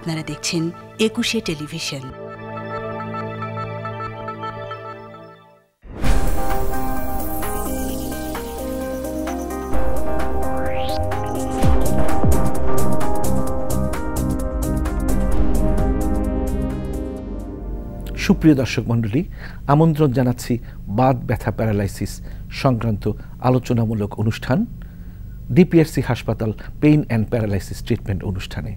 আপনারা দেখছেন একুশে টেলিভিশন। সুপ্রিয় দর্শক মণ্ডলী, আমন্ত্রণ জানাচ্ছি বাদ ব্যথা প্যারালাইসিস সংক্রান্ত আলোচনামূলক অনুষ্ঠান, ডিপিআরসি হাসপাতাল পেইন অ্যান্ড প্যারালাইসিস ট্রিটমেন্ট অনুষ্ঠানে।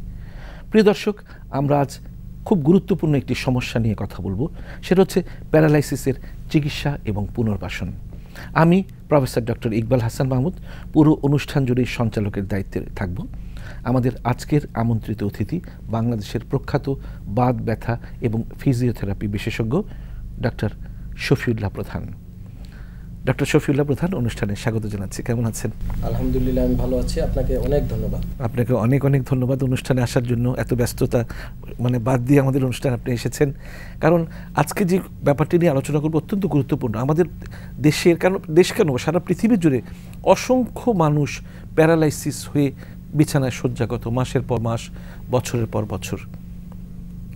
প্রিয় দর্শক, আমরা আজ খুব গুরুত্বপূর্ণ একটি সমস্যা নিয়ে কথা বলব। সেটা হচ্ছে প্যারালাইসিসের চিকিৎসা এবং পুনর্বাসন। আমি প্রফেসর ডক্টর ইকবাল হাসান মাহমুদ, পুরো অনুষ্ঠান জুড়েই সঞ্চালকের দায়িত্বে থাকব। আমাদের আজকের আমন্ত্রিত অতিথি বাংলাদেশের প্রখ্যাত বাদ ব্যথা এবং ফিজিওথেরাপি বিশেষজ্ঞ ডক্টর শফিউল্লাহ প্রধান। ডক্টর শফিউল্লাহ প্রধান অনুষ্ঠানে স্বাগত জানাচ্ছি। কেমন আছেন? আলহামদুলিল্লাহ আমি ভালো আছি। আপনাকে অনেক ধন্যবাদ। আপনাকে অনেক অনেক ধন্যবাদ অনুষ্ঠানে আসার জন্য। এত ব্যস্ততা মানে বাদ দিয়ে আমাদের অনুষ্ঠানে আপনি এসেছেন। কারণ আজকে যে ব্যাপারটি নিয়ে আলোচনা করব অত্যন্ত গুরুত্বপূর্ণ। আমাদের দেশের কেন দেশ কেন সারা পৃথিবী জুড়ে অসংখ্য মানুষ প্যারালাইসিস হয়ে বিছানায় শয্যাগত মাসের পর মাস বছরের পর বছর।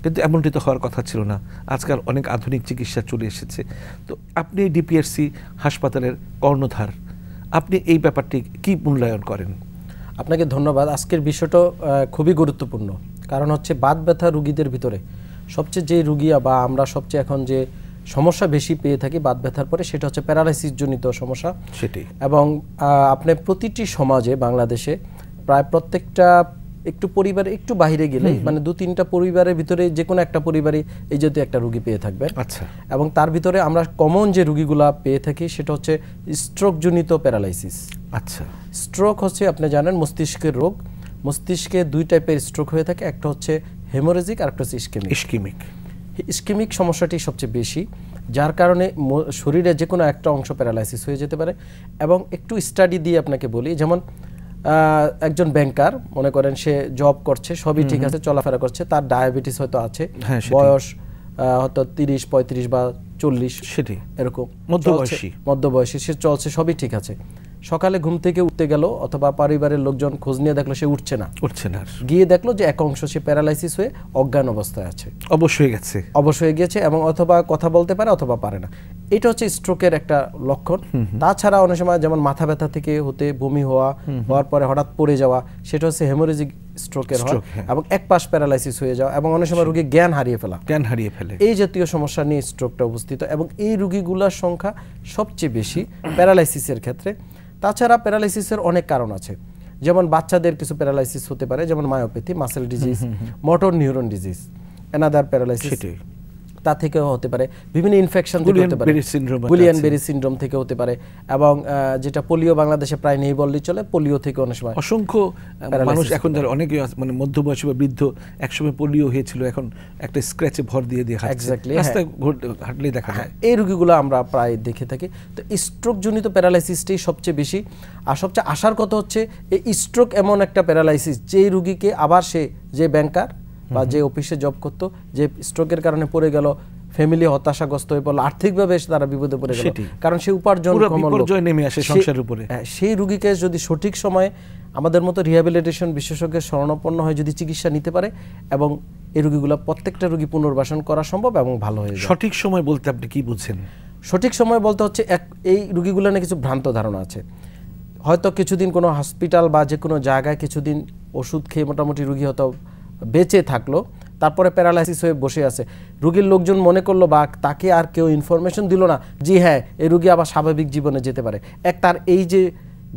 কিন্তু এমনটি তো হওয়ার কথা ছিল না। আজকাল অনেক আধুনিক চিকিৎসা চলে এসেছে। তো আপনি এই ডিপিআরসি হাসপাতালের কর্ণধার আপনি এই ব্যাপারটি কি মূল্যায়ন করেন? আপনাকে ধন্যবাদ। আজকের বিষয়টা খুবই গুরুত্বপূর্ণ। কারণ হচ্ছে বাত ব্যথা রুগীদের ভিতরে সবচেয়ে যে রুগী বা আমরা সবচেয়ে এখন যে সমস্যা বেশি পেয়ে থাকি বাত ব্যথার পরে সেটা হচ্ছে প্যারালাইসিস জনিত সমস্যা। সেটি এবং আপনি প্রতিটি সমাজে বাংলাদেশে প্রায় প্রত্যেকটা একটু পরিবারে একটু বাইরে গেলে মানে দু তিনটা পরিবারের ভিতরে যে কোনো একটা পরিবারে এই জাতীয় একটা রুগী পেয়ে থাকবেন। আচ্ছা। এবং তার ভিতরে আমরা কমন যে রুগীগুলা পেয়ে থাকি সেটা হচ্ছে স্ট্রোকজনিত প্যারালাইসিস আচ্ছা। স্ট্রোক হচ্ছে আপনি জানেন মস্তিষ্কের রোগ। মস্তিষ্কে দুই টাইপের স্ট্রোক হয়ে থাকে একটা হচ্ছে হেমোরেজিক আর একটা হচ্ছে ইস্কেমিক ইস্কিমিক ইস্কেমিক সমস্যাটি সবচেয়ে বেশি যার কারণে শরীরে যে কোনো একটা অংশ প্যারালাইসিস হয়ে যেতে পারে। এবং একটু স্টাডি দিয়ে আপনাকে বলি যেমন একজন ব্যাংকার মনে করেন সে জব করছে সবই ঠিক আছে চলাফেরা করছে তার ডায়াবেটিস হয়তো আছে হ্যাঁ, বয়স আহ, হয়তো তিরিশ পঁয়ত্রিশ বা চল্লিশ সেটি এরকম। মধ্যবয়সী। মধ্যবয়সী সে চলছে সবই ঠিক আছে। সকালে ঘুম থেকে উঠতে গেল অথবা পরিবারের লোকজন খোঁজ নিয়ে দেখল সে উঠছে না। উঠছে না গিয়ে দেখল যে এক অংশ সে প্যারালাইসিস হয়ে অজ্ঞান অবস্থায় আছে। অবশ্যই হয়ে গেছে। অবশ্য হয়ে গিয়েছে এবং অথবা কথা বলতে পারে অথবা পারে না। এটা হচ্ছে স্ট্রোকের একটা লক্ষণ। তাছাড়া অনেক সময় যেমন মাথা ব্যথা থেকে হতে বমি হওয়া হওয়ার পরে হঠাৎ পড়ে যাওয়া সেটা হচ্ছে হেমোরেজিক স্ট্রোকের হয় হ্যাঁ। এবং এক পাশ প্যারালাইসিস হয়ে যাওয়া এবং অনেক সময় রোগী জ্ঞান হারিয়ে ফেলা। জ্ঞান হারিয়ে ফেলে। এই জাতীয় সমস্যা নিয়ে স্ট্রোকটা উপস্থিত এবং এই রোগীগুলোর সংখ্যা সবচেয়ে বেশি প্যারালাইসিসের ক্ষেত্রে। তাছাড়া প্যারালাইসিসের অনেক কারণ আছে যেমন বাচ্চাদের কিছু প্যারালাইসিস হতে পারে যেমন myopathy muscle disease motor neuron disease another paralysis. তা থেকেও হতে পারে। বিভিন্ন ইনফেকশন থেকে হতে পারে। আছে। বেরি সিনড্রোম থেকে হতে পারে। এবং যেটা পোলিও বাংলাদেশে প্রায় নেই বললেই চলে পোলিও থেকে অনেক সময় অসংখ্য মানুষ এখন যারা অনেকে মানে মধ্যবয়সী বা বৃদ্ধ একসময় পোলিও হয়েছিল এখন একটা স্ক্র্যাচে ভর দিয়ে দিয়ে হ্যাঁ। রাস্তায় হাঁটলেই দেখা যায়। এই রোগীগুলো আমরা প্রায় দেখে থাকি। তো স্ট্রোক জনিত প্যারালাইসিসটাই সবচেয়ে বেশি। আর সবচেয়ে আসার কথা হচ্ছে এই স্ট্রোক এমন একটা প্যারালাইসিস যেই রুগীকে আবার সে যে ব্যাংকার বা যে অফিসে জব করতো যে স্ট্রোকের কারণে পড়ে গেল ফ্যামিলি হতাশাগ্রস্ত হয়ে পড়ল আর্থিকভাবে সে তারা বিপদে পড়ে গেল। কারণ সে উপার্জন নেমে আসে সংসারের উপরে। হ্যাঁ, সেই রুগীকে যদি সঠিক সময়ে আমাদের মতো রিহ্যাবিলিটেশন বিশেষজ্ঞের শরণাপন্ন হয়ে যদি চিকিৎসা নিতে পারে এবং এই রুগীগুলো প্রত্যেকটা রুগী পুনর্বাসন করা সম্ভব এবং ভালো হয়ে সঠিক সময় বলতে আপনি কি বুঝছেন? সঠিক সময় বলতে হচ্ছে এক এই রুগীগুলো নিয়ে কিছু ভ্রান্ত ধারণা আছে। হয়তো কিছুদিন কোনো হসপিটাল বা যে কোনো জায়গায় কিছুদিন ওষুধ খেয়ে মোটামুটি রুগী হয়তো বেঁচে থাকল তারপরে প্যারালাইসিস হয়ে বসে আছে। রুগীর লোকজন মনে করল বা তাকে আর কেউ ইনফরমেশন দিল না। জি হ্যাঁ এই রুগী আবার স্বাভাবিক জীবনে যেতে পারে। এক তার এই যে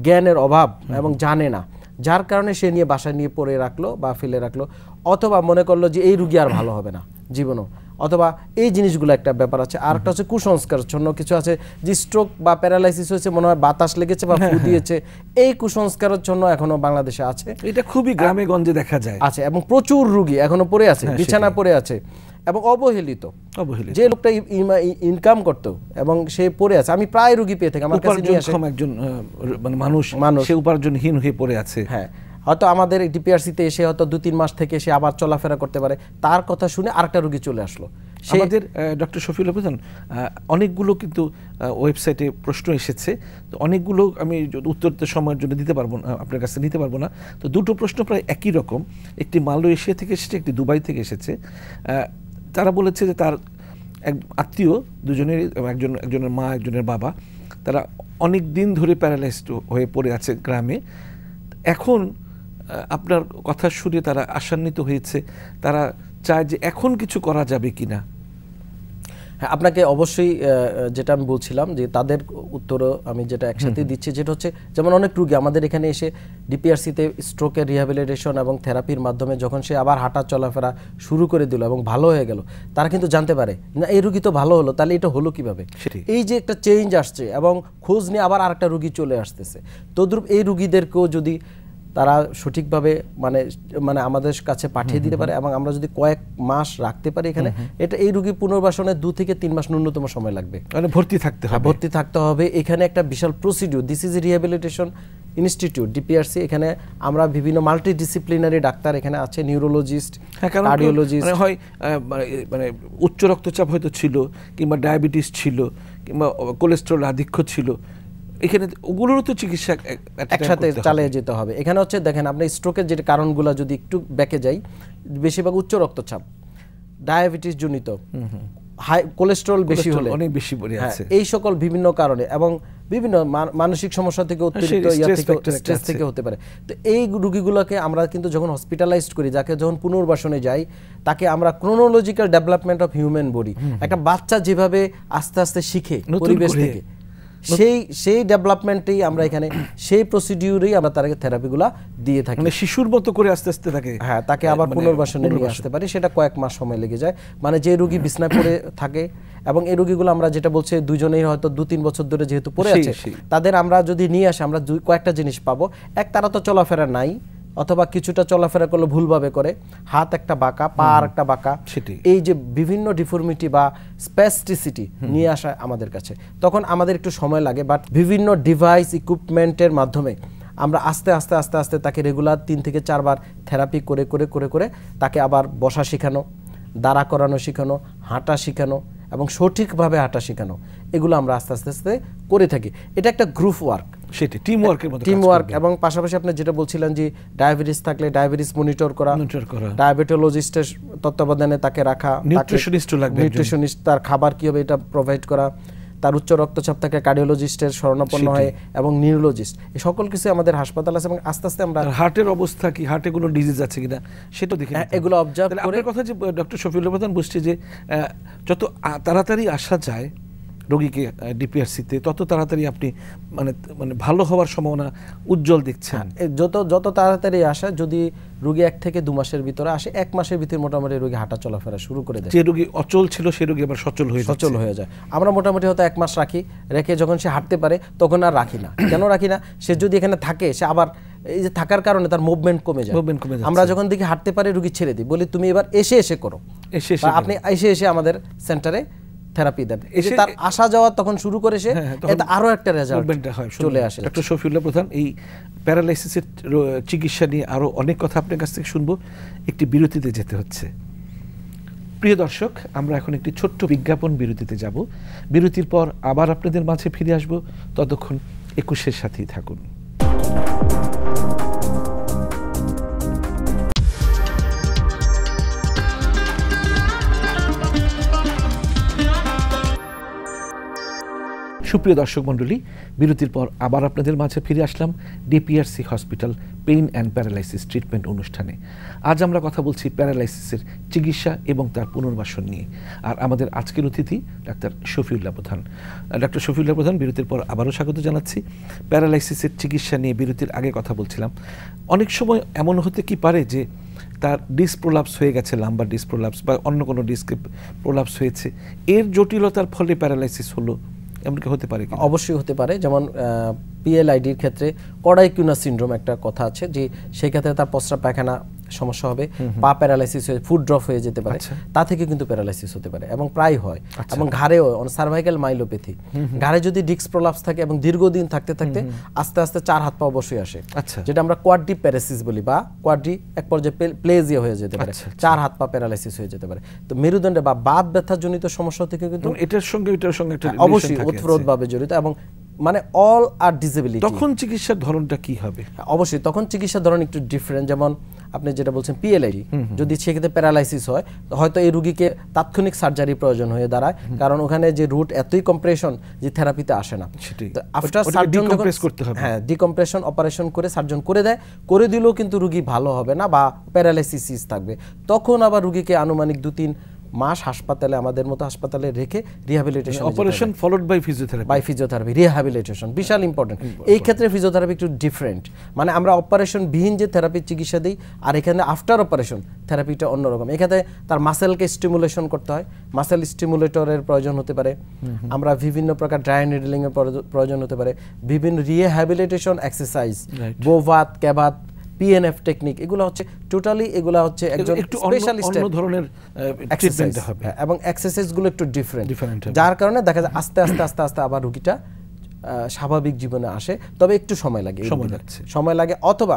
জ্ঞানের অভাব এবং জানে না যার কারণে সে নিয়ে বাসায় নিয়ে পড়ে রাখল বা ফেলে রাখল অথবা মনে করল যে এই রুগী আর ভালো হবে না জীবনও। অথবা এই জিনিসগুলো একটা ব্যাপার আছে। আর একটা হচ্ছে কুসংস্কার জন্য কিছু আছে যে স্ট্রোক বা প্যারালাইসিস হয়েছে মনে হয় বাতাস লেগেছে বা ফু দিয়েছে এই কুসংস্কারের জন্য এখনও বাংলাদেশে আছে। এটা খুবই গ্রামে গঞ্জে দেখা যায়। আছে এবং প্রচুর রুগী এখনও পড়ে আছে হ্যাঁ, বিছানা পড়ে আছে এবং অবহেলিত। অবহেলিত। যে লোকটা ইনকাম করতো এবং সে পড়ে আছে আমি প্রায় রুগী পেয়ে থাকি আমার কাছে একজন মানে মানুষ মানুষ। সে উপার্জনহীন হয়ে পড়ে আছে। হ্যাঁ হয়তো আমাদের ডিপিআরসিতে এসে হয়তো দু তিন মাস থেকে সে আবার চলাফেরা করতে পারে। তার কথা শুনে আরেকটা রুগী চলে আসলো। আমাদের ডক্টর শফিউল্লাহ প্রধান আহ, অনেকগুলো কিন্তু ওয়েবসাইটে প্রশ্ন এসেছে। তো অনেকগুলো আমি উত্তর সময়ের জন্য দিতে পারব না আপনার কাছে নিতে পারব না। তো দুটো প্রশ্ন প্রায় একই রকম। একটি মালয়েশিয়া থেকে এসেছে একটি দুবাই থেকে এসেছে। তারা বলেছে যে তার এক আত্মীয় দুজনের একজন একজনের মা একজনের বাবা তারা অনেক দিন ধরে প্যারালাইজড হয়ে পড়ে আছে গ্রামে। এখন আপনার কথা শুনে তারা আশান্বিত হয়েছে। তারা চায় যে এখন কিছু করা যাবে কিনা। হ্যাঁ আপনাকে অবশ্যই যেটা আমি বলছিলাম যে তাদের উত্তরও আমি যেটা একসাথে দিচ্ছি যেটা হচ্ছে যেমন অনেক রুগী আমাদের এখানে এসে ডিপিআরসিতে স্ট্রোকের রিহ্যাবিলিটেশন এবং থেরাপির মাধ্যমে যখন সে আবার হাঁটা চলাফেরা শুরু করে দিল এবং ভালো হয়ে গেল তারা কিন্তু জানতে পারে না এই রুগী তো ভালো হলো তাহলে এটা হলো কীভাবে। এই যে একটা চেঞ্জ আসছে এবং খোঁজ নিয়ে আবার আরেকটা রুগী চলে আসতেছে। তদ্রুপ এই রুগীদেরকেও যদি তারা সঠিকভাবে মানে মানে আমাদের কাছে পাঠিয়ে দিতে পারে এবং আমরা যদি কয়েক মাস রাখতে পারি এখানে এটা এই রুগী পুনর্বাসনের দু থেকে তিন মাস ন্যূনতম সময় লাগবে। মানে ভর্তি থাকতে হ্যাঁ, হবে। ভর্তি থাকতে হবে। এখানে একটা বিশাল procedure this is rehabilitation institute DPRC এখানে আমরা বিভিন্ন মাল্টি ডিসিপ্লিনারি ডাক্তার এখানে আছে নিউরোলজিস্ট হ্যাঁ কার্ডিওলজিস্ট মানে হয় মানে মানে উচ্চ রক্তচাপ হয়তো ছিল কিংবা ডায়াবেটিস ছিল কিংবা কোলেস্ট্রল আধিক্য ছিল এখানে ওগুলোরও তো চিকিৎসা একসাথে চালিয়ে যেতে হবে। এখানে হচ্ছে দেখেন আপনি স্ট্রোকের যে কারণগুলো যদি একটু ব্যাকে যাই বেশিরভাগ উচ্চ রক্তচাপ ডায়াবেটিস জনিত হাই কোলেস্ট্রল বেশি হলে অনেক বেশি হ্যাঁ, আছে। এই সকল বিভিন্ন কারণে এবং বিভিন্ন মানসিক সমস্যা থেকে অতিরিক্ত ইয়া থেকে স্ট্রেস থেকে হতে পারে। তো এই রোগীগুলোকে আমরা কিন্তু যখন হসপিটালাইজড করি যাকে যখন পুনর্বাসনে যাই তাকে আমরা chronological development of human body একটা বাচ্চা যেভাবে আস্তে আস্তে শিখে পরিবেশ থেকে সেই সেই ডেভেলপমেন্টেই আমরা এখানে সেই প্রসিডিউরেই আমরা তাকে থেরাপিগুলা দিয়ে থাকি। মানে শিশুর মতো করে আস্তে আস্তে থাকে হ্যাঁ তাকে আবার মানে পুনর্বাসনে নিয়ে আসতে পারি সেটা কয়েক মাস সময় লেগে যায়। মানে যে রোগী বিছনায় পড়ে থাকে এবং এই রোগীগুলো আমরা যেটা বলছি দুজনেই হয়তো দু তিন বছর ধরে যেহেতু পড়ে আছে তাদের আমরা যদি নিয়ে আসি আমরা দুই- কয়েকটা জিনিস পাবো। এক তারা তো চলাফেরা নাই অথবা কিছুটা চলাফেরা করলে ভুলভাবে করে। হাত একটা বাঁকা পা আর একটা বাঁকা। এই যে বিভিন্ন ডিফর্মিটি বা স্পেস্টিসিটি নিয়ে আসা আমাদের কাছে তখন আমাদের একটু সময় লাগে। বাট বিভিন্ন ডিভাইস ইকুইপমেন্টের মাধ্যমে আমরা আস্তে আস্তে আস্তে আস্তে তাকে রেগুলার তিন থেকে চারবার থেরাপি করে করে করে করে তাকে আবার বসা শেখানো দাঁড়া করানো শেখানো হাঁটা শেখানো এবং সঠিকভাবে হাঁটা শেখানো। এগুলো আমরা আস্তে আস্তে আস্তে করে থাকি। এটা একটা গ্রুপ ওয়ার্ক সেটাই টিম ওয়ার্কের মতো টিম ওয়ার্ক এবং পাশাপাশি আপনি যেটা বলছিলেন যে ডায়াবেটিস থাকলে ডায়াবেটিস মনিটর করা Monitor করা। ডায়াবেটোলজিস্টের তত্ত্বাবধানে তাকে রাখা ও লাগবে। নিউট্রিশনিস্ট তার খাবার কি হবে এটা প্রোভাইড করা তার উচ্চ রক্তচাপ থাকে কার্ডিওলজিস্টের শরণাপন্ন হয় এবং নিউরোলজিস্ট এই সকল কিছু আমাদের হাসপাতাল আছে এবং আস্তে আস্তে আমরা হার্টের অবস্থা কি? হার্টে কোনো ডিজিজ আছে কিনা? সেটা দেখে হ্যাঁ, এগুলো তাহলে করে- কথা যে ডক্টর শফিউল্লাহ প্রধান বলছে যে যত তাড়াতাড়ি আসা যায় রোগীকে ডিপিআরসিতে তত তাড়াতাড়ি আপনি মানে মানে ভালো হওয়ার সম্ভাবনা উজ্জ্বল দেখছেন। যত যত তাড়াতাড়ি আসা যদি রোগী এক থেকে দু মাসের ভিতরে আসে এক মাসের ভিতরে মোটামুটি রোগী হাঁটা চলাফেরা শুরু করে দেয়। যে রোগী অচল ছিল সে রোগী আবার সচল হয়ে। সচল হয়ে যায়। আমরা মোটামুটি হয়তো এক মাস রাখি রেখে যখন সে হাঁটতে পারে তখন আর রাখি না। কেন রাখি না? সে যদি এখানে থাকে সে আবার এই যে থাকার কারণে তার মুভমেন্ট কমে যায়। মুভমেন্ট কমে যায় আমরা যখন দেখি হাঁটতে পারে রুগী ছেড়ে দিই বলি তুমি এবার এসে এসে করো। এসে এসে আপনি এসে এসে আমাদের সেন্টারে থেরাপি দেন এসে- তার আসা যাওয়া তখন শুরু করে সে হ্যাঁ, হ্যাঁ, তখন আরও একটা রেজাল্ট হয় চলে আসে। ডক্টর শফিউল্লাহ প্রধান এই প্যারালাইসিসের চিকিৎসা নিয়ে আরও অনেক কথা আপনার কাছ থেকে শুনব। একটি বিরতিতে যেতে হচ্ছে। প্রিয় দর্শক আমরা এখন একটি ছোট্ট বিজ্ঞাপন বিরতিতে যাব। বিরতির পর আবার আপনাদের মাঝে ফিরে আসব। ততক্ষণ একুশের সাথেই থাকুন। সুপ্রিয় দর্শক মণ্ডলী, বিরতির পর আবার আপনাদের মাঝে ফিরে আসলাম DPRC hospital pain and paralysis treatment অনুষ্ঠানে। আজ আমরা কথা বলছি প্যারালাইসিসের চিকিৎসা এবং তার পুনর্বাসন নিয়ে। আর আমাদের আজকের অতিথি ডাক্তার শফিউল্লাহ প্রধান। ডাক্তার শফিউল্লাহ প্রধান, বিরতির পর আবারও স্বাগত জানাচ্ছি। প্যারালাইসিসের চিকিৎসা নিয়ে বিরতির আগে কথা বলছিলাম। অনেক সময় এমন হতে কি পারে যে তার ডিস্ক প্রোলাপস হয়ে গেছে, লাম্বার ডিস্ক প্রোলাপস বা অন্য কোনো ডিস্কে প্রোলাপস হয়েছে। এর জটিলতার ফলে প্যারালাইসিস হলো এমনকি হতে পারে অবশ্যই হতে পারে। যেমন পিএলআইডির ক্ষেত্রে কডাইকিউনা সিন্ড্রোম একটা কথা আছে যে সেই ক্ষেত্রে তার প্রস্রাব পায়খানা সমস্যা হবে পা প্যারালাইসিস হয়ে ফুড ড্রপ হয়ে যেতে পারে। আচ্ছা। তা থেকে কিন্তু প্যারালাইসিস হতে পারে এবং প্রায় হয় এবং ঘাড়েও সার্ভাইকাল মাইলোপ্যাথি ঘাড়ে যদি ডিস্ক প্রলাপস থাকে এবং দীর্ঘদিন থাকতে থাকতে আস্তে আস্তে চার হাত পা অবশ্যই আসে। আচ্ছা। যেটা আমরা কোয়াড্রি প্যারাসিস বলি বা কোয়াড্রি এক পর্যায়ে প্লেজিয়া হয়ে যেতে পারে। আচ্ছা, চার হাত পা প্যারালাইসিস হয়ে যেতে পারে। তো মেরুদণ্ডে বা বাত ব্যথা জনিত সমস্যা থেকে কিন্তু এটার সঙ্গে এটার সঙ্গে হ্যাঁ, অবশ্যই ওতপ্রোতভাবে জড়িত এবং মানে অল আর ডিসেবিলিটি তখন চিকিৎসার ধরনটা কি হবে? হ্যাঁ, অবশ্যই তখন চিকিৎসার ধরন একটু ডিফারেন্ট যেমন আপনি যেটা বলছেন পিএলআইডি যদি সেক্ষেত্রে প্যারালাইসিস হয় হয়তো এই রুগীকে তাৎক্ষণিক সার্জারি প্রয়োজন হয়ে দাঁড়ায় কারণ ওখানে যে রুট এতই কম্প্রেশন যে থেরাপিতে আসে না। সেটাই। আফটার সার্জন করতে হবে। হ্যাঁ ডিকম্প্রেশন অপারেশন করে সার্জন করে দেয় করে দিলেও কিন্তু রুগী ভালো হবে না বা প্যারালাইসিস থাকবে। তখন আবার রুগীকে আনুমানিক দু তিন মাস হাসপাতালে আমাদের মতো হাসপাতালে রেখে rehabilitation operation followed by physiotherapy by physiotherapy rehabilitation Vishal important এই ক্ষেত্রে ফিজিওথেরাপি একটু ডিফারেন্ট মানে আমরা অপারেশন বিহীন যে থেরাপির চিকিৎসা দিই আর এখানে আফটার অপারেশন থেরাপিটা অন্যরকম। এখানে তার মাসেলকে স্টিমুলেশন করতে হয়। মাসেল স্টিমুলেটরের প্রয়োজন হতে পারে। আমরা বিভিন্ন প্রকার ড্রাই নিডলিং এর প্রয়োজ- প্রয়োজন হতে পারে। বিভিন্ন rehabilitation exercise. Bobath Kabat PNF technique এগুলো হচ্ছে টোটালি এগুলো হচ্ছে একজন স্পেশালিস্ট অন্য ধরনের ট্রিটমেন্ট হবে। হ্যাঁ, এবং এক্সারসাইজগুলো একটু ডিফারেন্ট যার কারণে দেখা যায় আস্তে আস্তে আস্তে আস্তে আবার রুগীটা স্বাভাবিক জীবনে আসে। তবে একটু সময় লাগে সময় লাগছে। সময় লাগে অথবা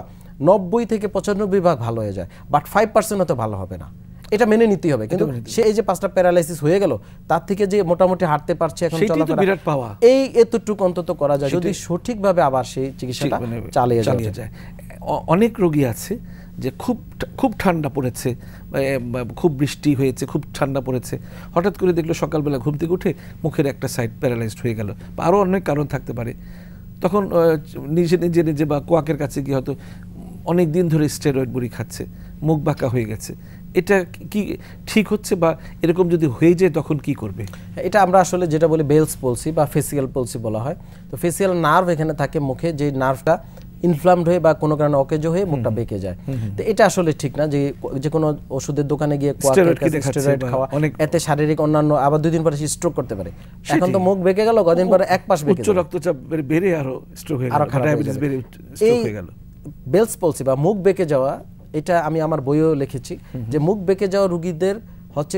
নব্বই থেকে পঁচানব্বই ভাগ ভালো হয়ে যায় বাট ফাইভ পার্সেন্ট হয়তো ভালো হবে না। এটা মেনে নিতেই হবে। কিন্তু সে এই যে পাঁচটা প্যারালাইসিস হয়ে গেল তার থেকে যে মোটামুটি হাঁটতে পারছে এখন চলাফেরা বিরাট পাওয়া। এই এতটুকু অন্তত করা যায়। যদি সঠিকভাবে আবার সেই চিকিৎসাটা মানে চালিয়ে যায়। অনেক রোগী আছে যে খুব খুব ঠান্ডা পড়েছে খুব বৃষ্টি হয়েছে, খুব ঠান্ডা পড়েছে। হঠাৎ করে দেখল সকালবেলা ঘুম থেকে উঠে মুখের একটা সাইড প্যারালাইজড হয়ে গেল বা আরও অনেক কারণ থাকতে পারে। তখন নিজে নিজে নিজে বা কোয়াকের কাছে গিয়ে হয়তো অনেক দিন ধরে স্টেরয়েড বড়ি খাচ্ছে, মুখ বাঁকা হয়ে গেছে। এটা কি ঠিক হচ্ছে বা এরকম যদি হয়ে যায় তখন কি করবে? এটা আমরা আসলে যেটা বলি বেলস পলসি বা ফেসিয়াল পলসি বলা হয়। তো ফেসিয়াল নার্ভ এখানে থাকে মুখে যে নার্ভটা ইনফ্লামড হয়ে বা কোনো কারণে অকেজো হয়ে মুখটা বেঁকে যায়। তো এটা আসলে ঠিক না যে যে কোনো ওষুধের দোকানে গিয়ে স্টেরয়েড খাওয়া এতে শারীরিক অন্যান্য আবার দুই দিন পরে স্ট্রোক করতে পারে। এখন তো মুখ বেঁকে গেল কদিন পরে এক পাশ বেঁকে উচ্চ রক্তচাপ বেড়ে- আরও স্ট্রোক হয়ে গেল ডায়াবেটিস বেড়ে স্ট্রোক হয়ে গেল। বেলস পলসি বা মুখ বেঁকে যাওয়া এটা আমি আমার বইয়েও লিখেছি যে মুখ বেঁকে যাওয়া রুগীদের হচ্ছে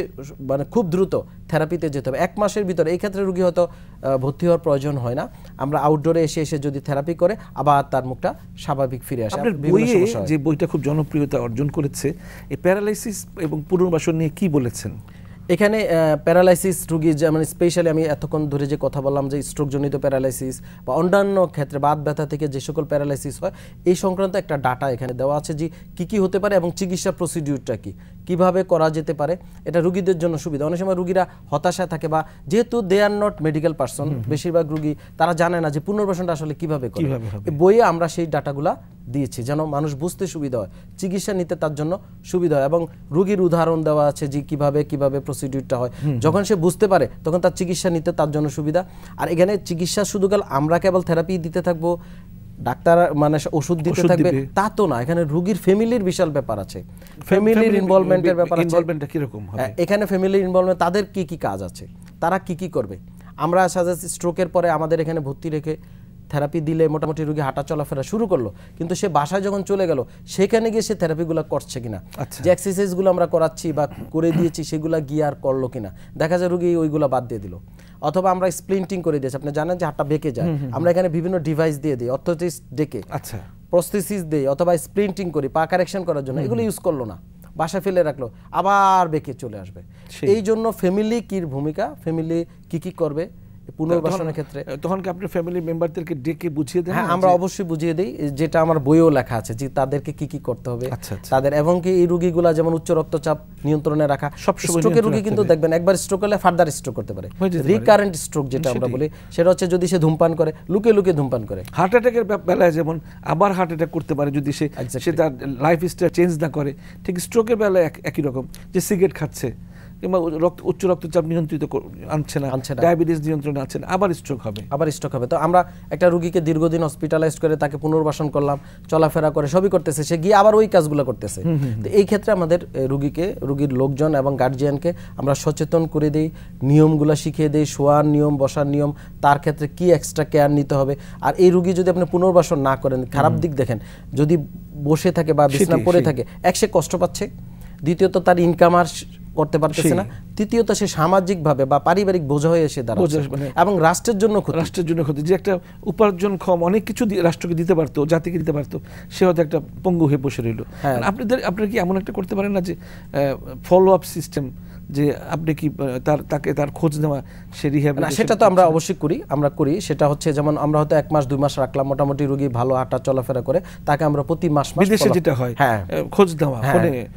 মানে খুব দ্রুত থেরাপিতে যেতে হবে। এক মাসের ভিতরে এই ক্ষেত্রে রুগী হয়তো ভর্তি হওয়ার প্রয়োজন হয় না। আমরা আউটডোরে এসে এসে যদি থেরাপি করে আবার তার মুখটা স্বাভাবিক ফিরে আসে। বইয়ে যে বইটা খুব জনপ্রিয়তা অর্জন করেছে এই প্যারালাইসিস এবং পুনর্বাসন নিয়ে কি বলেছেন? এখানে প্যারালাইসিস রুগী যেমন স্পেশালি আমি এতক্ষণ ধরে যে কথা বললাম যে স্ট্রোকজনিত প্যারালাইসিস বা অন্যান্য ক্ষেত্রে বাদ ব্যথা থেকে যে সকল প্যারালাইসিস হয় এই সংক্রান্ত একটা ডাটা এখানে দেওয়া আছে যে কি কি হতে পারে এবং চিকিৎসা প্রসিডিউরটা কি কীভাবে করা যেতে পারে এটা রুগীদের জন্য সুবিধা। অনেক সময় রুগীরা হতাশায় থাকে বা যেহেতু they are not medical person বেশিরভাগ রুগী তারা জানে না যে পুনর্বাসনটা আসলে কীভাবে করে। বইয়ে আমরা সেই ডাটাগুলা দিয়েছি যেন মানুষ বুঝতে সুবিধা হয় চিকিৎসা নিতে তার জন্য সুবিধা হয় এবং রুগীর উদাহরণ দেওয়া আছে যে কীভাবে কীভাবে প্রসিডিউরটা হয়। যখন সে বুঝতে পারে তখন তার চিকিৎসা নিতে তার জন্য সুবিধা। আর এখানে চিকিৎসা শুধু গেল আমরা কেবল থেরাপি দিতে থাকব ডাক্তার মানে ওষুধ দিতে থাকবে তা তো না। এখানে রুগীর ফ্যামিলির বিশাল ব্যাপার আছে। ফ্যামিলির ইনভলভমেন্টের ব্যাপার আছে। ইনভলভমেন্টটা কীরকম হবে? হ্যাঁ, এখানে ফ্যামিলি ইনভলভমেন্ট তাদের কি কি কাজ আছে? তারা কি কি করবে? আমরা সাজেস্ট স্ট্রোকের পরে আমাদের এখানে ভর্তি রেখে থেরাপি দিলে মোটামুটি রুগী হাঁটা চলাফেরা শুরু করল। কিন্তু সে বাসায় যখন চলে গেল সেখানে গিয়ে সে থেরাপিগুলো করছে কিনা? আচ্ছা। যে এক্সারসাইজগুলো আমরা করাচ্ছি বা করে দিয়েছি সেগুলো গিয়ে আর করল কিনা? দেখা যায় রুগী ওইগুলো বাদ দিয়ে দিল। অথবা আমরা স্প্লিন্টিং করে দিয়েছি। আপনি জানেন যে হাতটা বেঁকে যায়। আমরা এখানে বিভিন্ন ডিভাইস দিয়ে দিই। অর্থোটিস্ট ডেকে আচ্ছা। প্রস্থেসিস দেই অথবা স্প্রিন্টিং করি পা কারেকশন করার জন্য। এগুলো ইউজ করল না। বাসা ফেলে রাখল। আবার বেঁকে চলে আসবে। এই জন্য ফ্যামিলি কির ভূমিকা? ফ্যামিলি কি কি করবে? পুনর্বাসনের ক্ষেত্রে। তখন কি আপনি ফ্যামিলি মেম্বারদেরকে ডেকে বুঝিয়ে দেন? হ্যাঁ আমরা অবশ্যই বুঝিয়ে দিই যেটা আমার বইয়েও লেখা আছে যে তাদেরকে কি কি করতে হবে। আচ্ছা, আচ্ছা। তাদের এবং কি এই রোগীগুলা যেমন উচ্চ রক্তচাপ নিয়ন্ত্রণে রাখা সবসময় স্ট্রোকের রোগী কিন্তু দেখবেন একবার স্ট্রোক হলে ফার্দার স্ট্রোক করতে পারে। রিকারেন্ট স্ট্রোক যেটা আমরা বলি সেটা হচ্ছে যদি সে ধূমপান করে লুকে লুকে ধূমপান করে। হার্ট অ্যাটাকের বেলায় যেমন আবার হার্ট অ্যাটাক করতে পারে যদি সে সে তার লাইফ স্টাইল চেঞ্জ না করে ঠিক স্ট্রোকের বেলায় এক- একই রকম যে সিগারেট খাচ্ছে কিংবা রক্ত উচ্চ রক্তচাপ নিয়ন্ত্রিত আনছে না। আনছে না। ডায়াবেটিস নিয়ন্ত্রণে আনছে না। আবার স্ট্রোক হবে। আবার স্টক হবে। তো আমরা একটা রুগীকে দীর্ঘদিন হসপিটালাইজ করে তাকে পুনর্বাসন করলাম চলাফেরা করে সবই করতেছে সে গিয়ে আবার ওই কাজগুলো করতেছে। তো এই ক্ষেত্রে আমাদের রুগীকে রুগীর লোকজন এবং গার্জিয়ানকে আমরা সচেতন করে দিই নিয়মগুলো শিখিয়ে দিই শোয়ার নিয়ম বসার নিয়ম তার ক্ষেত্রে কি এক্সট্রা কেয়ার নিতে হবে। আর এই রুগী যদি আপনি পুনর্বাসন না করেন খারাপ দিক দেখেন যদি বসে থাকে বা বিছনা পড়ে থাকে এক সে কষ্ট পাচ্ছে দ্বিতীয়ত তার ইনকাম আর করতে পারতেছে না। তৃতীয়ত সে সামাজিকভাবে বা পারিবারিক বোঝা হয়ে এসে দাঁড়াচ্ছে। মানে- এবং রাষ্ট্রের জন্য ক্ষতি। রাষ্ট্রের জন্য ক্ষতি। যে একটা উপার্জনক্ষম অনেক কিছু দিয়ে রাষ্ট্রকে দিতে পারতো জাতিকে দিতে পারতো সে হয়তো একটা পঙ্গু হয়ে বসে রইল। হ্যাঁ। আপনাদের আপনারা কি এমন একটা করতে পারেন না যে ফলো আপ সিস্টেম যে আপনি কি তার তাকে তার খোঁজ নেওয়া সে রিহ্যাব না সেটা তো আমরা অবশ্যই করি আমরা করি। সেটা হচ্ছে যেমন আমরা হয়তো এক মাস দুই মাস রাখলাম মোটামুটি রোগী ভালো হাঁটা চলাফেরা করে তাকে আমরা প্রতি মাস মাস বিদেশে যেটা হয় হ্যাঁ। খোঁজ নেওয়া হ্যাঁ। ফোনে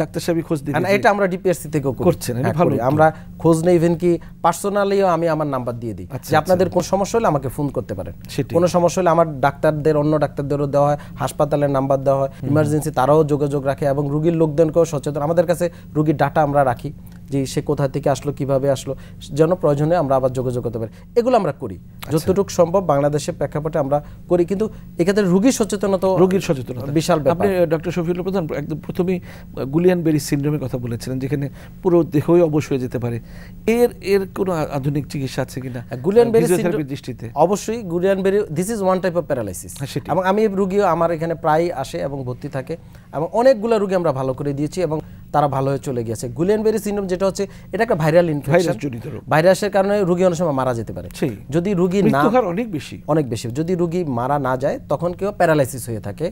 ডাক্তার সাহেব খোঁজ দিই না এটা আমরা ডিপিএসসি থেকেও করছি করছেন, হ্যাঁ, ভালো আমরা খোঁজ নেই ইভেন কি পার্সোনালিও আমি আমার নাম্বার দিয়ে দিই। আচ্ছা, যে আপনাদের কোন সমস্যা হলে আমাকে ফোন করতে পারেন। কোন কোনো সমস্যা হলে আমার ডাক্তারদের অন্য ডাক্তারদেরও দেওয়া হয় হাসপাতালের নাম্বার দেওয়া হয় ইমার্জেন্সি তারাও যোগাযোগ রাখে এবং রুগীর লোকদেরকেও সচেতন। আমাদের কাছে রুগীর ডাটা আমরা রাখি। যে সে কোথা থেকে আসলো কীভাবে আসলো যেন প্রয়োজনে আমরা আবার যোগাযোগ করতে পারি। এগুলো আমরা করি। আচ্ছা। যতটুকু সম্ভব বাংলাদেশের প্রেক্ষাপটে আমরা করি কিন্তু এক্ষেত্রে রুগীর সচেতনতা রোগীর সচেতনতা। বিশাল ব্যাপার। আপনি ডক্টর শফিউল প্রধান একদম প্রথমেই গুলিয়ান বেরি সিন্ড্রোমের কথা বলেছিলেন যেখানে পুরো দেহই অবশ হয়ে যেতে পারে। এর এর কোনো আধুনিক চিকিৎসা আছে কিনা? গুলিয়ান বেরি দৃষ্টিতে। অবশ্যই Guillain Barre this is one type of paralysis হ্যাঁ, এবং আমি রুগীও আমার এখানে প্রায় আসে এবং ভর্তি থাকে। এবং অনেকগুলো রুগী আমরা ভালো করে দিয়েছি এবং তারা ভালো হয়ে চলে গিয়েছে। গুলিয়ান বেরি সিন্ড্রোম যেটা হচ্ছে এটা একটা ভাইরাল ইনফেকশন ভাইরাসের কারণে রোগী অনেক সময় মারা যেতে পারে। যদি রোগী না অনেক বেশি। অনেক বেশি। যদি রোগী মারা না যায় তখন কেউ প্যারালাইসিস হয়ে থাকে।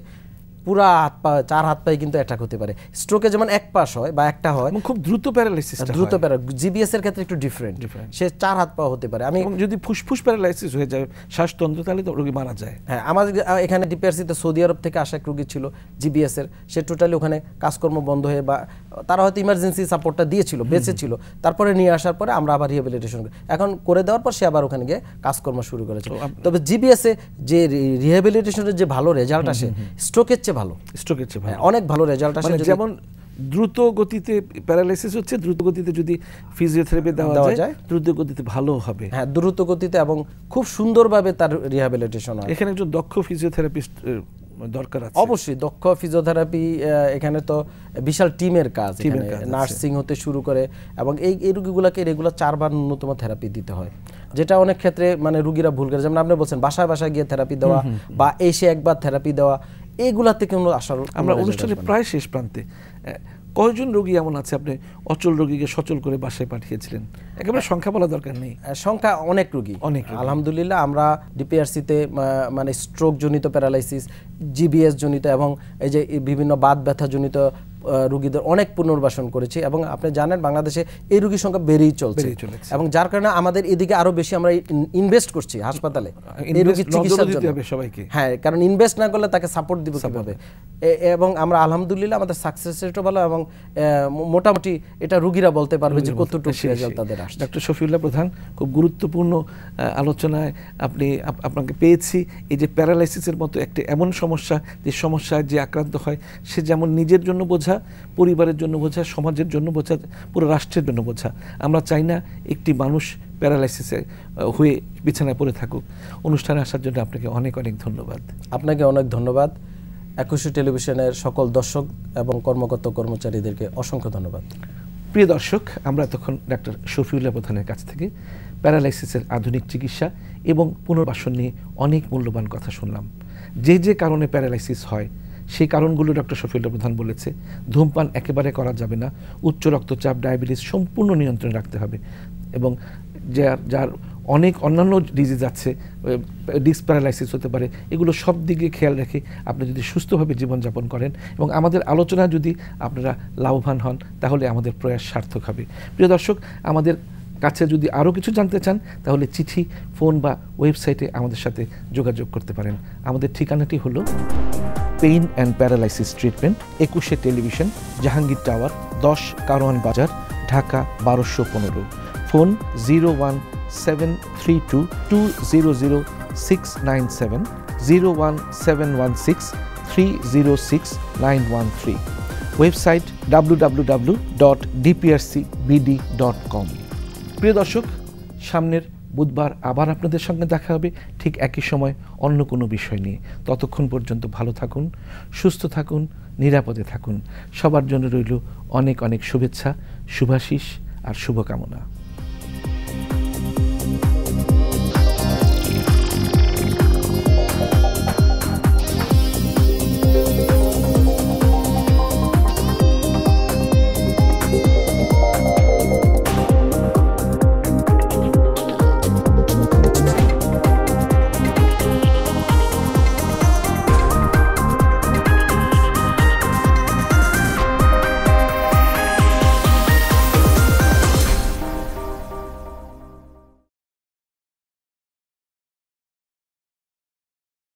পুরা হাত পা চার হাত পায়ে কিন্তু অ্যাটাক হতে পারে। স্ট্রোকে যেমন এক পাশ হয় বা একটা হয় খুব দ্রুত প্যারালাইসিস দ্রুত প্যারা জিবিএস এর ক্ষেত্রে একটু ডিফারেন্ট. সে চার হাত পা হতে পারে। আমি যদি ফুসফুস প্যারালাইসিস হয়ে যায় শ্বাসতন্ত্র তাহলে তো রোগী মারা যায়। হ্যাঁ আমাদের এখানে ডিপিআরসিতে সৌদি আরব থেকে আসা এক রুগী ছিল জিবিএস এর। সে টোটালি ওখানে কাজকর্ম বন্ধ হয়ে বা তারা হয়তো ইমার্জেন্সি সাপোর্টটা দিয়েছিল বেঁচে ছিল তারপরে নিয়ে আসার পরে আমরা আবার রিহেবিলিটেশন এখন করে দেওয়ার পর সে আবার ওখানে গিয়ে কাজকর্ম শুরু করেছিল তবে জিবিএস এ যে রিহেবিলিটেশনের যে ভালো রেজাল্ট আসে স্ট্রোকের চেয়ে ভালো। স্ট্রোকের চেয়ে ভালো। হ্যাঁ, অনেক ভালো রেজাল্ট আসে মানে যেমন দ্রুত গতিতে প্যারালাইসিস হচ্ছে দ্রুত গতিতে যদি ফিজিওথেরাপি দেওয়া যায়। দ্রুত গতিতে ভালো হবে। হ্যাঁ দ্রুত গতিতে এবং খুব সুন্দরভাবে তার রিহ্যাবিলিটেশন হয়। এখানে একজন দক্ষ ফিজিওথেরাপিস্ট দরকার আছে। অবশ্যই দক্ষ ফিজিওথেরাপি এখানে তো বিশাল টিমের কাজ এখানে। নার্সিং হতে শুরু করে এবং এই এই রুগীগুলোকে রেগুলার চারবার ন্যূনতম থেরাপি দিতে হয়। যেটা অনেক ক্ষেত্রে মানে রুগীরা ভুল করে। যেমন আপনি বলছেন বাসায় বাসায় গিয়ে থেরাপি দেওয়া বা এসে একবার থেরাপি দেওয়া। এইগুলাতে কোনো আসার আমরা অনুষ্ঠানে অনুষ্ঠানের প্রায় শেষ প্রান্তে কয়জন রোগী এমন আছে আপনি অচল রোগীকে সচল করে বাসায় পাঠিয়েছিলেন? একেবারে সংখ্যা বলা দরকার নেই। সংখ্যা অনেক রোগী। অনেক আলহামদুলিল্লাহ আমরা ডিপিআরসিতে মানে স্ট্রোক জনিত প্যারালাইসিস জিবিএস জনিত এবং এই যে বিভিন্ন বাত ব্যথা জনিত রুগীদের অনেক পুনর্বাসন করেছি এবং আপনি জানেন বাংলাদেশে এই রুগীর সংখ্যা বেড়েই চলছে। এবং যার কারণে আমাদের এদিকে আরও বেশি আমরা ইনভেস্ট করছি হাসপাতালে। এই রোগীর চিকিৎসার জন্য। সবাইকে। হ্যাঁ কারণ ইনভেস্ট না করলে তাকে সাপোর্ট দিব কীভাবে? এবং আমরা আলহামদুলিল্লাহ আমাদের সাকসেস রেটও ভালো এবং মোটামুটি এটা রুগীরা বলতে পারবে যে কতটুকু রেজাল্ট তাদের আসছে। ডক্টর শফিউল্লাহ প্রধান খুব গুরুত্বপূর্ণ আলোচনায় আপনি আপ- আপনাকে পেয়েছি। এই যে প্যারালাইসিসের মতো একটা এমন সমস্যা যে সমস্যায় যে আক্রান্ত হয় সে যেমন নিজের জন্য বোঝা পরিবারের জন্য বোঝা সমাজের জন্য বোঝা পুরো রাষ্ট্রের জন্য বোঝা। আমরা চাই না একটি মানুষ প্যারালাইসিসে হয়ে বিছানায় পড়ে থাকুক। অনুষ্ঠানে আসার জন্য আপনাকে অনেক অনেক ধন্যবাদ। আপনাকে অনেক ধন্যবাদ। একুশে টেলিভিশনের সকল দর্শক এবং কর্মকর্তা কর্মচারীদেরকে অসংখ্য ধন্যবাদ। প্রিয় দর্শক আমরা তখন ডাক্তার শফিউল্লাহ প্রধানের কাছ থেকে প্যারালাইসিসের আধুনিক চিকিৎসা এবং পুনর্বাসন নিয়ে অনেক মূল্যবান কথা শুনলাম। যে যে কারণে প্যারালাইসিস হয় সেই কারণগুলো ডক্টর শফিউল্লাহ প্রধান বলেছে, ধূমপান একেবারে করা যাবে না, উচ্চ রক্তচাপ, ডায়াবেটিস সম্পূর্ণ নিয়ন্ত্রণে রাখতে হবে। এবং যার যার অনেক অন্যান্য ডিজিজ আছে ডিস্ক প্যারালাইসিস হতে পারে, এগুলো সব দিকে খেয়াল রেখে আপনি যদি সুস্থভাবে জীবনযাপন করেন এবং আমাদের আলোচনা যদি আপনারা লাভবান হন, তাহলে আমাদের প্রয়াস সার্থক হবে। প্রিয় দর্শক, আমাদের কাছে যদি আরও কিছু জানতে চান, তাহলে চিঠি, ফোন বা ওয়েবসাইটে আমাদের সাথে যোগাযোগ করতে পারেন। আমাদের ঠিকানাটি হলো পেইন অ্যান্ড প্যারালাইসিস ট্রিটমেন্ট একুশে টেলিভিশন, জাহাঙ্গীর টাওয়ার, দশ কারওয়ান বাজার, ঢাকা বারোশো পনেরো। Phone zero one seven three two two zero zero six nine seven, zero one seven one six three zero six nine one three. Website W dot DPRCBD dot com প্রিয় দর্শক, সামনের বুধবার আবার আপনাদের সঙ্গে দেখা হবে ঠিক একই সময় অন্য কোনো বিষয় নিয়ে। ততক্ষণ পর্যন্ত ভালো থাকুন, সুস্থ থাকুন, নিরাপদে থাকুন। সবার জন্য রইল অনেক অনেক শুভেচ্ছা, শুভাশিস আর শুভকামনা।